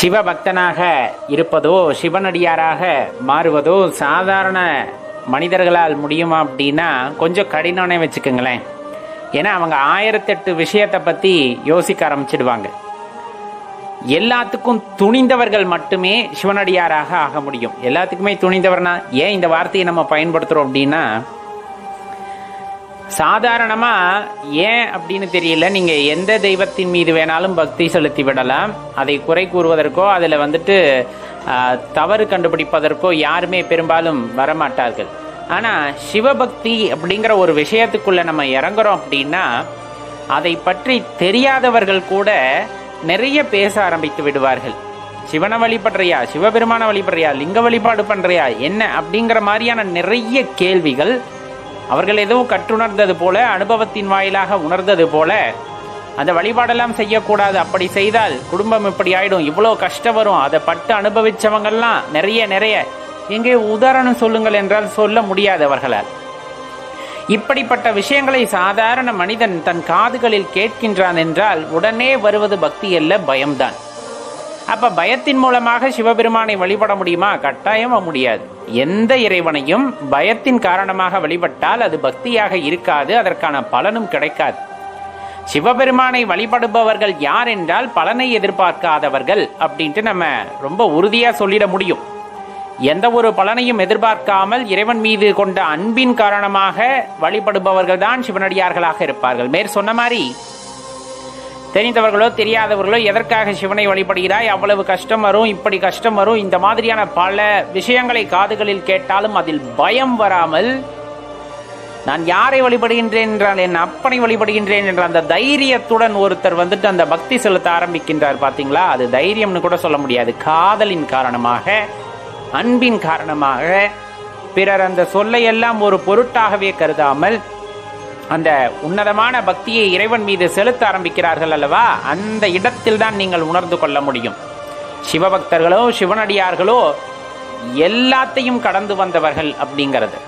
சிவபக்தனாக இருப்பதோ சிவனடியாராக மாறுவதோ சாதாரண மனிதர்களால் முடியுமா அப்படின்னா கொஞ்சம் கடினம்னே வச்சுக்கோங்களேன். ஏன்னா அவங்க ஆயிரத்தெட்டு விஷயத்தை பற்றி யோசிக்க ஆரம்பிச்சிடுவாங்க. எல்லாத்துக்கும் துணிந்தவர்கள் மட்டுமே சிவனடியாராக ஆக முடியும். எல்லாத்துக்குமே துணிந்தவர்னா ஏன் இந்த வார்த்தையை நம்ம பயன்படுத்துகிறோம் அப்படின்னா சாதாரணமா ஏன் அப்படின்னு தெரியல. நீங்க எந்த தெய்வத்தின் மீது வேணாலும் பக்தி செலுத்தி விடலாம். அதை குறை கூறுவதற்கோ அதுல வந்துட்டு தவறு கண்டுபிடிப்பதற்கோ யாருமே பெரும்பாலும் வரமாட்டார்கள். ஆனா சிவபக்தி அப்படிங்கிற ஒரு விஷயத்துக்குள்ள நம்ம இறங்குறோம் அப்படின்னா அதை பற்றி தெரியாதவர்கள் கூட நிறைய பேச ஆரம்பித்து விடுவார்கள். சிவனை வழிபடுறியா? சிவபெருமான வழிபடுறியா? லிங்க வழிபாடு பண்றியா? என்ன? அப்படிங்கிற மாதிரியான நிறைய கேள்விகள் அவர்கள் எதுவும் கற்றுணர்ந்தது போல அனுபவத்தின் வாயிலாக உணர்ந்தது போல அந்த வழிபாடெல்லாம் செய்யக்கூடாது. அப்படி செய்தால் குடும்பம் இப்படி ஆயிடும். இவ்வளோ கஷ்டம் வரும். அதை பட்டு அனுபவித்தவங்கள்லாம் நிறைய நிறைய. எங்கே உதாரணம் சொல்லுங்கள் என்றால் சொல்ல முடியாது அவர்களால். இப்படிப்பட்ட விஷயங்களை சாதாரண மனிதன் தன் காதுகளில் கேட்கின்றான் என்றால் உடனே வருவது பக்தி அல்ல பயம்தான். அப்ப பயத்தின் மூலமாக சிவபெருமானை வழிபட முடியுமா? கட்டாயமா முடியாது. எந்த இறைவனையும் பயத்தின் காரணமாக வழிபட்டால் அது பக்தியாக இருக்காது அதற்கான பலனும் கிடைக்காது. சிவபெருமானை வழிபடுபவர்கள் யார் என்றால் பலனை எதிர்பார்க்காதவர்கள் அப்படின்ட்டு நம்ம ரொம்ப உறுதியா சொல்லிட முடியும். எந்த ஒரு பலனையும் எதிர்பார்க்காமல் இறைவன் மீது கொண்ட அன்பின் காரணமாக வழிபடுபவர்கள் தான் சிவனடியார்களாக இருப்பார்கள். மேற் சொன்ன மாதிரி தெரிந்தவர்களோ தெரியாதவர்களோ எதற்காக சிவனை வழிபடுகிறாய்? அவ்வளவு கஷ்டம் வரும் இப்படி கஷ்டம் வரும். இந்த மாதிரியான பல விஷயங்களை காதுகளில் கேட்டாலும் அதில் பயம் வராமல் நான் யாரை வழிபடுகின்றேன் என்றால் என் அப்பனை வழிபடுகின்றேன் என்ற அந்த தைரியத்துடன் ஒருத்தர் வந்துட்டு அந்த பக்தி செலுத்த ஆரம்பிக்கின்றார் பார்த்தீங்களா அது தைரியம்னு கூட சொல்ல முடியாது. காதலின் காரணமாக அன்பின் காரணமாக பிறர் அந்த சொல்லையெல்லாம் ஒரு பொருட்டாகவே கருதாமல் அந்த உன்னதமான பக்தியை இறைவன் மீது செலுத்த ஆரம்பிக்கிறார்கள் அல்லவா? அந்த இடத்தில் தான் நீங்கள் உணர்ந்து கொள்ள முடியும். சிவபக்தர்களோ சிவனடியார்களோ எல்லாத்தையும் கடந்து வந்தவர்கள் அப்படிங்கிறது.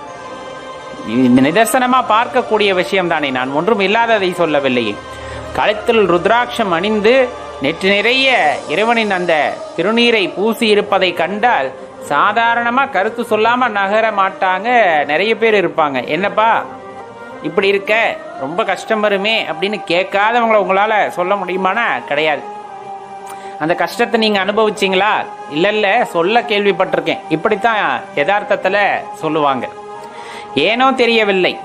நிதர்சனமாக பார்க்கக்கூடிய விஷயம் தானே நான் ஒன்றும் இல்லாததை சொல்லவில்லை. கழுத்தில் ருத்ராட்சம் அணிந்து நெற்று நிறைய இறைவனின் அந்த திருநீரை பூசி இருப்பதை கண்டால் சாதாரணமாக கருத்து சொல்லாமல் நகர மாட்டாங்க நிறைய பேர் இருப்பாங்க. என்னப்பா? இப்படி இருக்க ரொம்ப கஷ்டம் வருமே அப்படின்னு கேட்காதவங்கள உங்களால் சொல்ல முடியுமானா? கிடையாது. அந்த கஷ்டத்தை நீங்க அனுபவிச்சீங்களா? இல்ல இல்ல சொல்ல கேள்விப்பட்டிருக்கேன். இப்படித்தான் யதார்த்தத்துல சொல்லுவாங்க. ஏனோ தெரியவில்லை.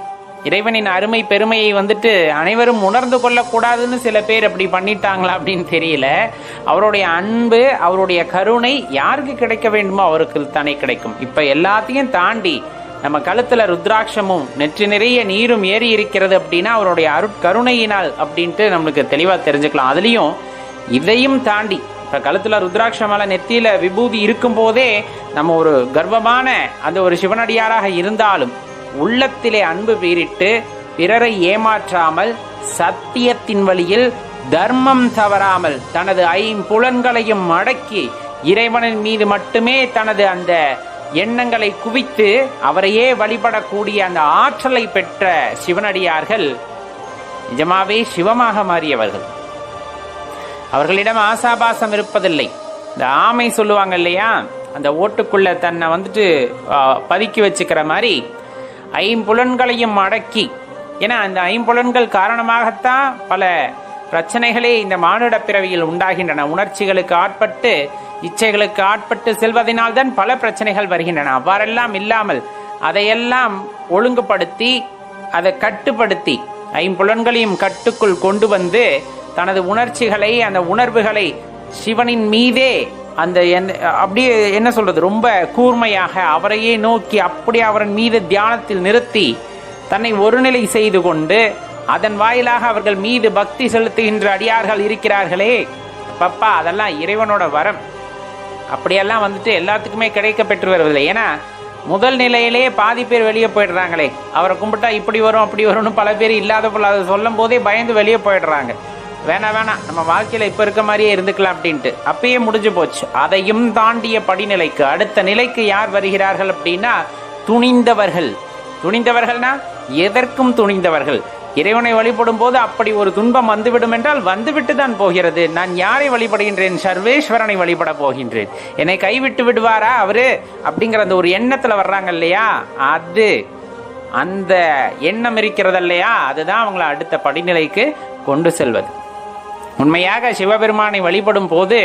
இறைவனின் அருமை பெருமையை வந்துட்டு அனைவரும் உணர்ந்து கொள்ளக்கூடாதுன்னு சில பேர் அப்படி பண்ணிட்டாங்களா அப்படின்னு தெரியல. அவருடைய அன்பு அவருடைய கருணை யாருக்கு கிடைக்க வேண்டுமோ அவருக்கு தானே கிடைக்கும். இப்ப எல்லாத்தையும் தாண்டி நம்ம கழுத்துல ருத்ராட்சமும் நெற்றி நிறைய நீரும் ஏறி இருக்கிறது அப்படின்னா அவருடைய அருட்கருணையினால் அப்படின்ட்டு நம்மளுக்கு தெளிவா தெரிஞ்சுக்கலாம். அதுலயும் இதையும் தாண்டி இப்ப கழுத்துல ருத்ராட்சமால நெத்தியில விபூதி இருக்கும் போதே நம்ம ஒரு கர்வமான அந்த ஒரு சிவனடியாராக இருந்தாலும் உள்ளத்திலே அன்பு பீரிட்டு பிறரை ஏமாற்றாமல் சத்தியத்தின் வழியில் தர்மம் தவறாமல் தனது ஐம்புலன்களையும் அடக்கி இறைவனின் மீது மட்டுமே தனது அந்த எண்ணங்களை குவித்து அவரையே வழிபடக்கூடிய அந்த ஆற்றலை பெற்ற சிவனடியார்கள் நிஜமாவே சிவமாக மாறியவர்கள். அவர்களிடம் ஆசாபாசம் இருப்பதில்லை. இந்த ஆமை சொல்லுவாங்க இல்லையா? அந்த ஓட்டுக்குள்ள தன்னை வந்துட்டு பதுக்கி வச்சுக்கிற மாதிரி ஐம்புலன்களையும் அடக்கி. ஏன்னா அந்த ஐம்புலன்கள் காரணமாகத்தான் பல பிரச்சனைகளே இந்த மானுட பிறவியில் உண்டாகின்றன. உணர்ச்சிகளுக்கு ஆட்பட்டு இச்சைகளுக்கு ஆட்பட்டு செல்வதனால் தான் பல பிரச்சனைகள் வருகின்றன. அவ்வாறெல்லாம் இல்லாமல் அதையெல்லாம் ஒழுங்குபடுத்தி அதை கட்டுப்படுத்தி ஐம்புலன்களையும் கட்டுக்குள் கொண்டு வந்து தனது உணர்ச்சிகளை அந்த உணர்வுகளை சிவனின் மீதே அந்த அப்படியே என்ன சொல்றது? ரொம்ப கூர்மையாக அவரையே நோக்கி அப்படியே அவரின் மீது தியானத்தில் நிறுத்தி தன்னை ஒருநிலை செய்து கொண்டு அதன் வாயிலாக அவர்கள் மீது பக்தி செலுத்துகின்ற அடியார்கள் இருக்கிறார்களே. பப்பா அதெல்லாம் இறைவனோட வரம். அப்படியெல்லாம் வந்துட்டு எல்லாத்துக்குமே கிடைக்க பெற்று வருவதில்லை ஏன்னா முதல் நிலையிலேயே பாதி பேர் வெளியே போயிடுறாங்களே. அவரை கும்பிட்டா இப்படி வரும் அப்படி வரும்னு பல பேர் இல்லாத போல அதை சொல்லும் போதே பயந்து வெளியே போயிடுறாங்க. வேணாம் வேணாம் நம்ம வாழ்க்கையில் இப்போ இருக்க மாதிரியே இருந்துக்கலாம் அப்படின்ட்டு. அப்பயே முடிஞ்சு போச்சு. அதையும் தாண்டிய படிநிலைக்கு அடுத்த நிலைக்கு யார் வருகிறார்கள் அப்படின்னா துணிந்தவர்கள். துணிந்தவர்கள்னா எதற்கும் துணிந்தவர்கள். இறைவனை வழிபடும் போது அப்படி ஒரு துன்பம் வந்துவிடும் என்றால் வந்துவிட்டு தான் போகிறது. நான் யாரை வழிபடுகின்றேன்? சர்வேஸ்வரனை வழிபட போகின்றேன். என்னை கைவிட்டு விடுவாரா அவரு? அப்படிங்கிற அந்த ஒரு எண்ணத்துல வர்றாங்க இல்லையா? அது அந்த எண்ணம் இருக்கிறது இல்லையா அதுதான் அவங்கள அடுத்த படிநிலைக்கு கொண்டு செல்வது. உண்மையாக சிவபெருமானை வழிபடும் போது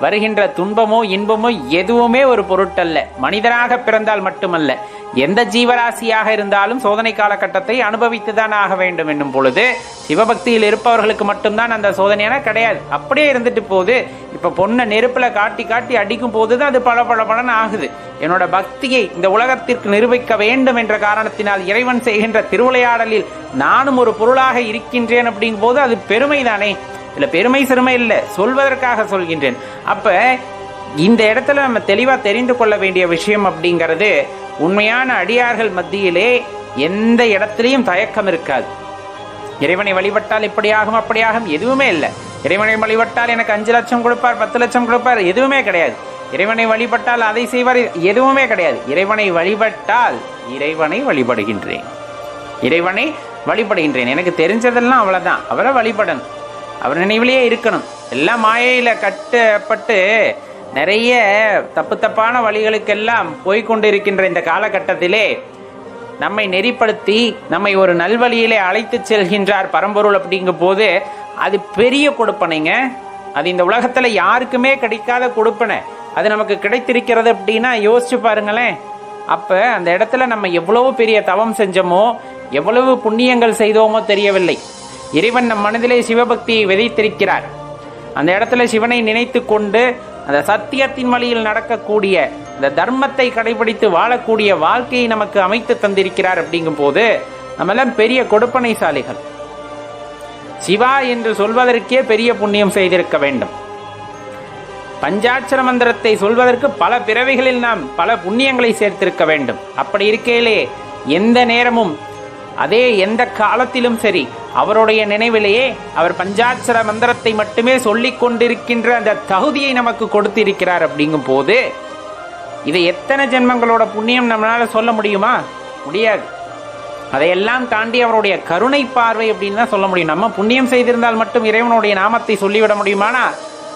வருகின்ற துன்பமோ இன்பமோ எதுவுமே ஒரு பொருட்டல்ல. மனிதனாக பிறந்தால் மட்டுமல்ல. எந்த ஜீவராசியாக இருந்தாலும் சோதனை காலகட்டத்தை அனுபவித்துதான் ஆக வேண்டும் என்னும் பொழுது சிவபக்தியில் இருப்பவர்களுக்கு மட்டும்தான் அந்த சோதனையான கிடையாது. அப்படியே இருந்துட்டு போகுது. இப்ப பொண்ணை நெருப்புல காட்டி காட்டி அடிக்கும் போதுதான் அது பல பல பலன் ஆகுது. என்னோட பக்தியை இந்த உலகத்திற்கு நிரூபிக்க வேண்டும் என்ற காரணத்தினால் இறைவன் செய்கின்ற திருவிளையாடலில் நானும் ஒரு பொருளாக இருக்கின்றேன் அப்படிங்கும் போது அது பெருமைதானே? இல்ல பெருமை சிறுமை இல்லை சொல்வதற்காக சொல்கின்றேன். அப்ப இந்த இடத்துல நம்ம தெளிவாக தெரிந்து கொள்ள வேண்டிய விஷயம் அப்படிங்கிறது உண்மையான அடியார்கள் மத்தியிலே எந்த இடத்திலையும் தயக்கம் இருக்காது. இறைவனை வழிபட்டால் இப்படியாகும் அப்படியாகும் எதுவுமே இல்லை. இறைவனை வழிபட்டால் எனக்கு அஞ்சு லட்சம் கொடுப்பார் பத்து லட்சம் கொடுப்பார் எதுவுமே கிடையாது. இறைவனை வழிபட்டால் அதை செய்வார் எதுவுமே கிடையாது. இறைவனை வழிபட்டால் இறைவனை வழிபடுகின்றேன். இறைவனை வழிபடுகின்றேன். எனக்கு தெரிஞ்சதெல்லாம் அவ்வளோதான் அவரை வழிபடணும். அவர் நினைவிலேயே இருக்கணும். எல்லாம் மாயையில் கட்டப்பட்டு நிறைய தப்பு தப்பான வழிகளுக்கெல்லாம் போய்கொண்டிருக்கின்ற இந்த காலகட்டத்திலே நம்மை நெறிப்படுத்தி நம்மை ஒரு நல்வழியிலே அழைத்து செல்கின்றார் பரம்பொருள் அப்படிங்கும் போது அது பெரிய கொடுப்பனைங்க. அது இந்த உலகத்துல யாருக்குமே கிடைக்காத கொடுப்பனை. அது நமக்கு கிடைத்திருக்கிறது அப்படின்னா யோசிச்சு பாருங்களேன். அப்ப அந்த இடத்துல நம்ம எவ்வளவு பெரிய தவம் செஞ்சோமோ எவ்வளவு புண்ணியங்கள் செய்தோமோ தெரியவில்லை. இறைவன் நம் மனதிலே சிவபக்தியை விதைத்திருக்கிறார். அந்த இடத்துல சிவனை நினைத்து கொண்டு அந்த சத்தியத்தின் வழியில் நடக்கக்கூடிய இந்த தர்மத்தை கடைபிடித்து வாழக்கூடிய வாழ்க்கையை நமக்கு அமைத்து தந்திருக்கிறார் அப்படிங்கும் போது நம்ம பெரிய பெரிய கொடுப்பனைசாலிகள். சிவா என்று சொல்வதற்கே பெரிய புண்ணியம் செய்திருக்க வேண்டும். பஞ்சாட்சர மந்திரத்தை சொல்வதற்கு பல பிறவிகளில் நாம் பல புண்ணியங்களை சேர்த்திருக்க வேண்டும். அப்படி இருக்கையிலே எந்த நேரமும் அதே எந்த காலத்திலும் சரி அவருடைய நினைவிலேயே அவர் பஞ்சாட்சர மந்திரத்தை மட்டுமே சொல்லிக் கொண்டிருக்கின்ற அந்த தகுதியை நமக்கு கொடுத்திருக்கிறார் அப்படிங்கும் போது இதை எத்தனை ஜென்மங்களோட புண்ணியம் நம்மளால சொல்ல முடியுமா? முடியாது. அதையெல்லாம் தாண்டி அவருடைய கருணை பார்வை அப்படின்னு தான் சொல்ல முடியும். நம்ம புண்ணியம் செய்திருந்தால் மட்டும் இறைவனுடைய நாமத்தை சொல்லிவிட முடியுமானா?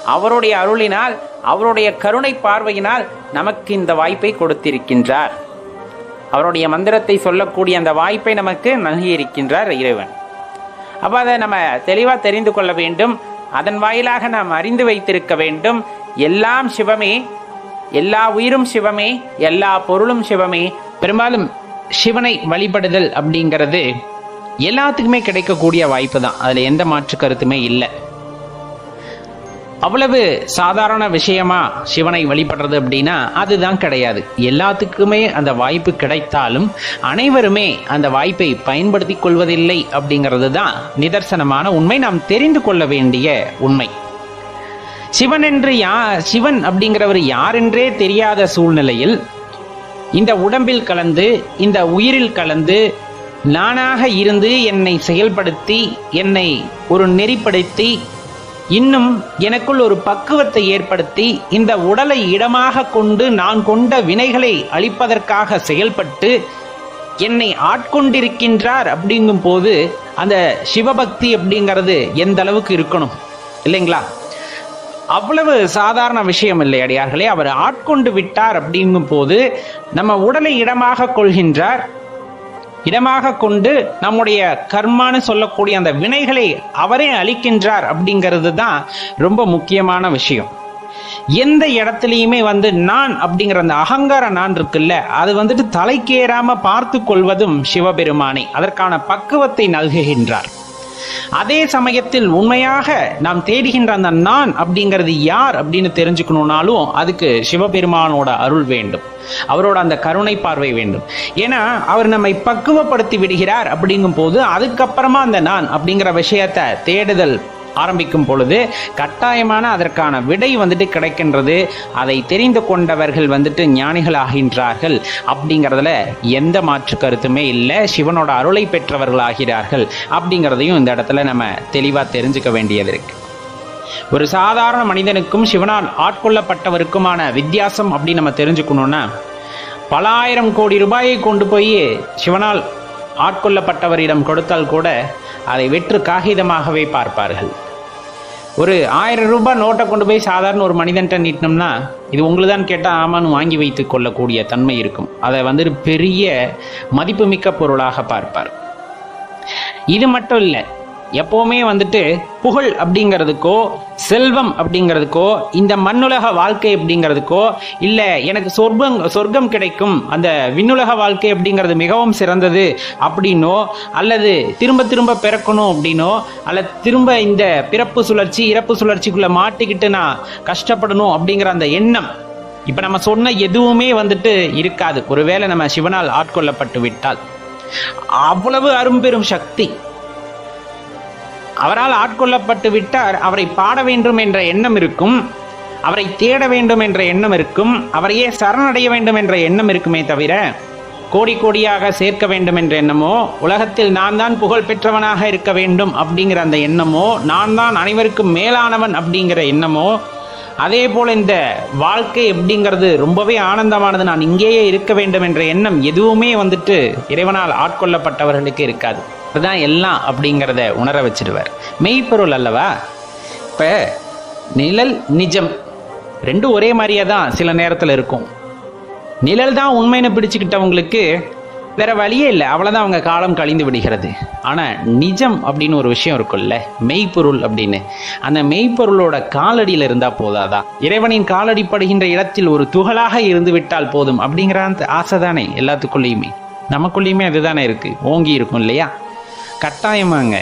அவருடைய அருளினால் அவருடைய கருணை பார்வையினால் நமக்கு இந்த வாய்ப்பை கொடுத்திருக்கின்றார். அவருடைய மந்திரத்தை சொல்லக்கூடிய அந்த வாய்ப்பை நமக்கு நல்கியிருக்கின்றார் இறைவன். அப்போ அதை நம்ம தெளிவாக தெரிந்து கொள்ள வேண்டும். அதன் வாயிலாக நாம் அறிந்து வைத்திருக்க வேண்டும். எல்லாம் சிவமே எல்லா உயிரும் சிவமே எல்லா பொருளும் சிவமே. பெரும்பாலும் சிவனை வழிபடுதல் அப்படிங்கிறது எல்லாத்துக்குமே கிடைக்கக்கூடிய வாய்ப்பு தான். அதில் எந்த மாற்று கருத்துமே இல்லை. அவ்வளவு சாதாரண விஷயமா சிவனை வழிபடுறது அப்படின்னா அதுதான் கிடையாது. எல்லாத்துக்குமே அந்த வாய்ப்பு கிடைத்தாலும் அனைவருமே அந்த வாய்ப்பை பயன்படுத்தி கொள்வதில்லை அப்படிங்கிறது தான் நிதர்சனமான உண்மை. நாம் தெரிந்து கொள்ள வேண்டிய உண்மை. சிவன் என்று யா சிவன் அப்படிங்கிறவர் யாரென்றே தெரியாத சூழ்நிலையில் இந்த உடம்பில் கலந்து இந்த உயிரில் கலந்து நானாக இருந்து என்னை செயல்படுத்தி என்னை ஒரு நெறிப்படுத்தி இன்னும் எனக்குள் ஒரு பக்குவத்தை ஏற்படுத்தி இந்த உடலை இடமாக கொண்டு நான் கொண்ட வினைகளை அழிப்பதற்காக செயல்பட்டு என்னை ஆட்கொண்டிருக்கின்றார் அப்படிங்கும் போது அந்த சிவபக்தி அப்படிங்கிறது எந்த அளவுக்கு இருக்கணும்? இல்லைங்களா? அவ்வளவு சாதாரண விஷயம் இல்லை அடியார்களே. அவர் ஆட்கொண்டு விட்டார் அப்படிங்கும் போது நம்ம உடலை இடமாக கொள்கின்றார். இடமாக கொண்டு நம்முடைய கர்மான்னு சொல்லக்கூடிய அந்த வினைகளை அவரே அளிக்கின்றார் அப்படிங்கிறது தான் ரொம்ப முக்கியமான விஷயம். எந்த இடத்துலையுமே வந்து நான் அப்படிங்கிற அந்த அகங்கார நான் இருக்குல்ல அது வந்துட்டு தலைக்கேறாம பார்த்து கொள்வதும் சிவபெருமானை அதற்கான பக்குவத்தை நல்குகின்றார். அதே சமயத்தில் உண்மையாக நாம் தேடுகின்ற அந்த நான் அப்படிங்கிறது யார் அப்படின்னு தெரிஞ்சுக்கணும்னாலும் அதுக்கு சிவபெருமானோட அருள் வேண்டும். அவரோட அந்த கருணை பார்வை வேண்டும். ஏன்னா அவர் நம்மை பக்குவப்படுத்தி விடுகிறார் அப்படிங்கும் போது அதுக்கப்புறமா அந்த நான் அப்படிங்கிற விஷயத்தை தேடுதல் ஆரம்பிக்கும் பொழுது கட்டாயமான அதற்கான விடை வந்துட்டு கிடைக்கின்றது. அதை தெரிந்து கொண்டவர்கள் வந்துட்டு ஞானிகள் ஆகின்றார்கள் அப்படிங்கிறதுல எந்த மாற்று கருத்துமே இல்லை. சிவனோட அருளை பெற்றவர்கள் ஆகிறார்கள் அப்படிங்கிறதையும் இந்த இடத்துல நம்ம தெளிவாக தெரிஞ்சுக்க வேண்டியது இருக்கு. ஒரு சாதாரண மனிதனுக்கும் சிவனால் ஆட்கொள்ளப்பட்டவருக்குமான வித்தியாசம் அப்படின்னு நம்ம தெரிஞ்சுக்கணும்னா பல ஆயிரம் கோடி ரூபாயை கொண்டு போய் சிவனால் ஆட்கொள்ளப்பட்டவரிடம் கொடுத்தால் கூட அதை வெற்று காகிதமாகவே பார்ப்பார்கள். ஒரு ஆயிரம் ரூபாய் நோட்டை கொண்டு போய் சாதாரண ஒரு மனிதன்ட்ட நீட்டினோம்னா இது உங்களுதான் கேட்டால் ஆமான்னு வாங்கி வைத்து கொள்ளக்கூடிய தன்மை இருக்கும். அதை வந்துட்டு பெரிய மதிப்புமிக்க பொருளாக பார்ப்பார். இது மட்டும் இல்லை எப்போவுமே வந்துட்டு புகழ் அப்படிங்கிறதுக்கோ செல்வம் அப்படிங்கிறதுக்கோ இந்த மண்ணுலக வாழ்க்கை அப்படிங்கிறதுக்கோ இல்லை எனக்கு சொர்க்கம் சொர்க்கம் கிடைக்கும் அந்த விண்ணுலக வாழ்க்கை அப்படிங்கிறது மிகவும் சிறந்தது அப்படின்னோ அல்லது திரும்ப திரும்ப பிறக்கணும் அப்படின்னோ அல்லது திரும்ப இந்த பிறப்பு சுழற்சி இறப்பு சுழற்சிக்குள்ளே மாட்டிக்கிட்டு நான் கஷ்டப்படணும் அப்படிங்கிற அந்த எண்ணம் இப்போ நம்ம சொன்ன எதுவுமே வந்துட்டு இருக்காது. ஒருவேளை நம்ம சிவனால் ஆட்கொள்ளப்பட்டு விட்டால். அவ்வளவு அரும்பெரும் சக்தி. அவரால் ஆட்கொள்ளப்பட்டு விட்டார் அவரை பாட வேண்டும் என்ற எண்ணம் இருக்கும். அவரை தேட வேண்டும் என்ற எண்ணம் இருக்கும். அவரையே சரணடைய வேண்டும் என்ற எண்ணம் இருக்குமே தவிர கோடி கோடியாக சேர்க்க வேண்டும் என்ற எண்ணமோ உலகத்தில் நான் தான் புகழ் பெற்றவனாக இருக்க வேண்டும் அப்படிங்கிற அந்த எண்ணமோ நான் தான் அனைவருக்கும் மேலானவன் அப்படிங்கிற எண்ணமோ அதே போல் இந்த வாழ்க்கை எப்படிங்கிறது ரொம்பவே ஆனந்தமானது. நான் இங்கேயே இருக்க வேண்டும் என்ற எண்ணம் எதுவுமே வந்துட்டு இறைவனால் ஆட்கொள்ளப்பட்டவர்களுக்கு இருக்காது. தான் எல்லாம் அப்படிங்கிறத உணர வச்சிருவார் மெய்ப்பொருள் அல்லவா? இப்போ நிழல் நிஜம் ரெண்டும் ஒரே மாதிரியே தான் சில நேரத்தில் இருக்கும். நிழல் தான் உண்மைன்னு பிடிச்சுக்கிட்டவங்களுக்கு வேற வழியே இல்லை. அவ்வளோதான் அவங்க காலம் கழிந்து விடுகிறது. ஆனால் நிஜம் அப்படின்னு ஒரு விஷயம் இருக்கும்ல மெய்ப்பொருள் அப்படின்னு. அந்த மெய்ப்பொருளோட காலடியில் இருந்தால் போதாதான் இறைவனின் காலடி படுகின்ற இடத்தில் ஒரு துகளாக இருந்து விட்டால் போதும் அப்படிங்கிற அந்த ஆசை தானே எல்லாத்துக்குள்ளேயுமே. நமக்குள்ளேயுமே அதுதானே இருக்குது ஓங்கி இருக்கும் இல்லையா? கட்டாயமாங்க.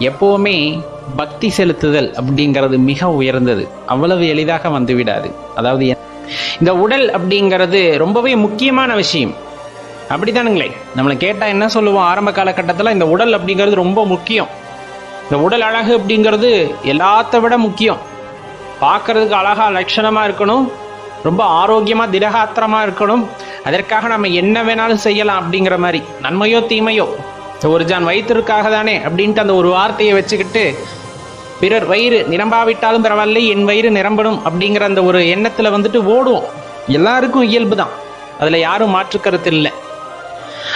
எப்போவுமே பக்தி செலுத்துதல் அப்படிங்கிறது மிக உயர்ந்தது. அவ்வளவு எளிதாக வந்துவிடாது. அதாவது இந்த உடல் அப்படிங்கிறது ரொம்பவே முக்கியமான விஷயம். அப்படித்தானுங்களே. நம்மளை கேட்டால் என்ன சொல்லுவோம்? ஆரம்ப காலகட்டத்தில் இந்த உடல் அப்படிங்கிறது ரொம்ப முக்கியம். இந்த உடல் அழகு அப்படிங்கிறது எல்லாத்த விட முக்கியம். பார்க்கறதுக்கு அழகாக லட்சணமாக இருக்கணும். ரொம்ப ஆரோக்கியமாக திடகாத்திரமாக இருக்கணும். அதற்காக நம்ம என்ன வேணாலும் செய்யலாம் அப்படிங்கிற மாதிரி. நன்மையோ தீமையோ ஒரு ஜான் வயிற்றுக்காக தானே அப்படின்ட்டு அந்த ஒரு வார்த்தையை வச்சுக்கிட்டு பிறர் வயிறு நிரம்பாவிட்டாலும் பரவாயில்ல என் வயிறு நிரம்பணும் அப்படிங்கிற அந்த ஒரு எண்ணத்தில் வந்துட்டு ஓடுவோம். எல்லாருக்கும் இயல்பு தான். அதில் யாரும் மாற்று கருத்து இல்லை.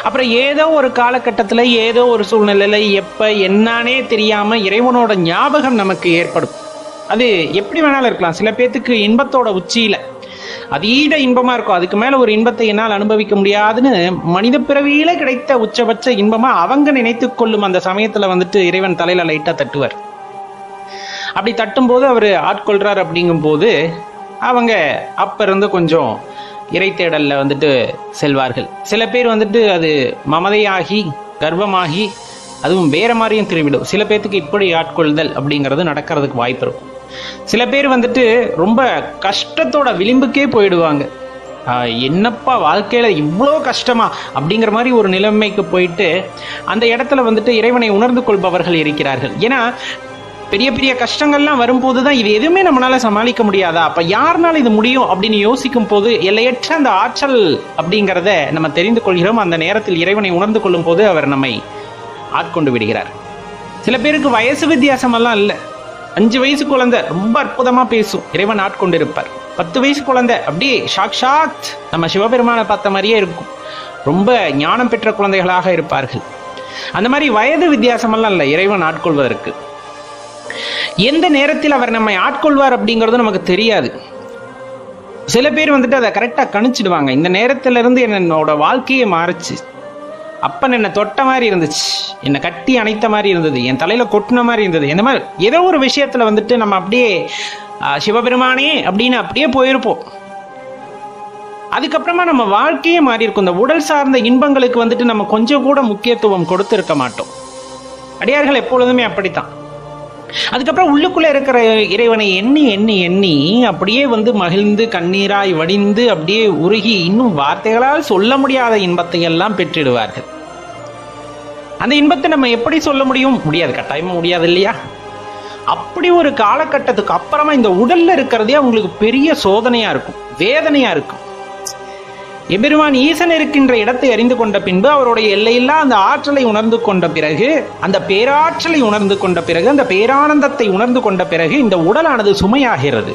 அப்புறம் ஏதோ ஒரு காலகட்டத்தில் ஏதோ ஒரு சூழ்நிலையில் எப்போ என்னானே தெரியாமல் இறைவனோட ஞாபகம் நமக்கு ஏற்படும். அது எப்படி வேணாலும் இருக்கலாம். சில பேர்த்துக்கு இன்பத்தோட உச்சியில். அதீத இன்பமாக இருக்கும். அதுக்கு மேலே ஒரு இன்பத்தை என்னால் அனுபவிக்க முடியாதுன்னு மனித பிறவியில கிடைத்த உச்சபட்ச இன்பமாக அவங்க நினைத்து கொள்ளும் அந்த சமயத்தில் வந்துட்டு இறைவன் தலையில் லைட்டாக தட்டுவார். அப்படி தட்டும்போது அவர் ஆட்கொள்றார் அப்படிங்கும்போது அவங்க அப்ப இருந்து கொஞ்சம் இறை தேடல்ல வந்துட்டு செல்வார்கள். சில பேர் வந்துட்டு அது மமதையாகி கர்வமாகி அதுவும் வேற மாதிரியும் திரும்பிடும். சில பேர்த்துக்கு இப்படி ஆட்கொள்தல் அப்படிங்கிறது நடக்கிறதுக்கு வாய்ப்பு இருக்கும். சில பேர் வந்துட்டு ரொம்ப கஷ்டத்தோட விளிம்புக்கே போயிடுவாங்க. ஆஹ் என்னப்பா வாழ்க்கையில இவ்வளோ கஷ்டமா அப்படிங்கிற மாதிரி ஒரு நிலைமைக்கு போயிட்டு அந்த இடத்துல வந்துட்டு இறைவனை உணர்ந்து கொள்பவர்கள் இருக்கிறார்கள். ஏன்னா பெரிய பெரிய கஷ்டங்கள்லாம் வரும்போது தான் இது எதுவுமே நம்மளால சமாளிக்க முடியாதா? அப்போ யாருனால இது முடியும் அப்படின்னு யோசிக்கும் போது எல்லையற்ற அந்த ஆற்றல் அப்படிங்கிறத நம்ம தெரிந்து கொள்கிறோம். அந்த நேரத்தில் இறைவனை உணர்ந்து கொள்ளும் போது அவர் நம்மை ஆட்கொண்டு விடுகிறார். சில பேருக்கு வயசு வித்தியாசமெல்லாம் இல்லை. அஞ்சு வயசு குழந்தை ரொம்ப அற்புதமா பேசும். இறைவன் ஆட்கொண்டிருப்பார். பத்து வயசு குழந்தை அப்படியே சாக்ஷாத் நம்ம சிவபெருமானை பார்த்த மாதிரியே இருக்கும். ரொம்ப ஞானம் பெற்ற குழந்தைகளாக இருப்பார்கள். அந்த மாதிரி வயது வித்தியாசமெல்லாம் இல்லை இறைவன் ஆட்கொள்வதற்கு. எந்த நேரத்தில் அவர் நம்மை ஆட்கொள்வார் அப்படிங்கிறது நமக்கு தெரியாது. சில பேர் வந்துட்டு அதை கரெக்டாக கணிச்சிடுவாங்க. இந்த நேரத்திலிருந்து என்னோட வாழ்க்கையே மாறிச்சு. அப்பன் என்னை தொட்ட மாதிரி இருந்துச்சு. என்னை கட்டி அணைத்த மாதிரி இருந்தது. என் தலையில கொட்டின மாதிரி இருந்தது. இந்த மாதிரி ஏதோ ஒரு விஷயத்துல வந்துட்டு நம்ம அப்படியே சிவபெருமானே அப்படின்னு அப்படியே போயிருப்போம். அதுக்கப்புறமா நம்ம வாழ்க்கையே மாறி இருக்கும். இந்த உடல் சார்ந்த இன்பங்களுக்கு வந்துட்டு நம்ம கொஞ்சம் கூட முக்கியத்துவம் கொடுத்துருக்க மாட்டோம். அடியார்கள் எப்பொழுதுமே அப்படித்தான். அதுக்கப்புறம் உள்ளுக்குள்ள இருக்கிற இறைவனை எண்ணி எண்ணி எண்ணி அப்படியே வந்து மகிழ்ந்து கண்ணீராய் வடிந்து அப்படியே உருகி இன்னும் வார்த்தைகளால் சொல்ல முடியாத இன்பத்தை எல்லாம் பெற்றிடுவார்கள். அந்த இன்பத்தை நம்ம எப்படி சொல்ல முடியும்? முடியாது கட்டாயமும் முடியாது இல்லையா? அப்படி ஒரு காலகட்டத்துக்கு அப்புறமா இந்த உடல்ல இருக்கிறதே அவங்களுக்கு பெரிய சோதனையா இருக்கும் வேதனையா இருக்கும். எபெருமான் ஈசன் இருக்கின்ற இடத்தை அறிந்து கொண்ட பின்பு அவருடைய எல்லையில்லா அந்த ஆற்றலை உணர்ந்து கொண்ட பிறகு அந்த பேராற்றலை உணர்ந்து கொண்ட பிறகு அந்த பேரானந்தத்தை உணர்ந்து கொண்ட பிறகு இந்த உடலானது சுமையாகிறது.